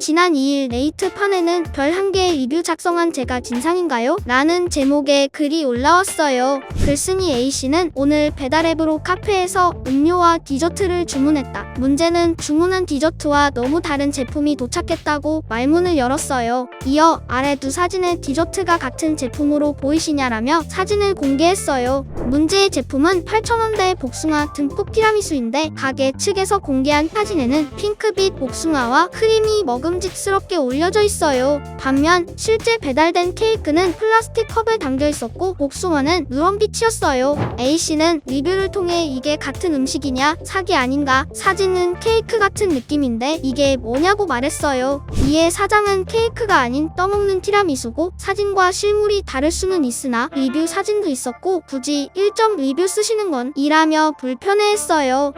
지난 2일 레이트 판에는 별 한 개의 리뷰 작성한 제가 진상인가요? 라는 제목의 글이 올라왔어요. 글쓴이 A씨는 오늘 배달앱으로 카페에서 음료와 디저트를 주문했다. 문제는 주문한 디저트와 너무 다른 제품이 도착했다고 말문을 열었어요. 이어 아래 두 사진의 디저트가 같은 제품으로 보이시냐라며 사진을 공개했어요. 문제의 제품은 8,000원대 복숭아 듬뿍 티라미수인데 가게 측에서 공개한 사진에는 핑크빛 복숭아와 크림이 먹음직스럽게 올려져 있어요. 반면 실제 배달된 케이크는 플라스틱 컵에 담겨 있었고 복숭아는 누런빛이었어요. A씨는 리뷰를 통해 이게 같은 음식이냐 사기 아닌가 사진은 케이크 같은 느낌인데 이게 뭐냐고 말했어요. 이에 사장은 케이크가 아닌 떠먹는 티라미수고 사진과 실물이 다를 수는 있으나 리뷰 사진도 있었고 굳이 1점 리뷰 쓰시는 건 이라며 불편해했어요.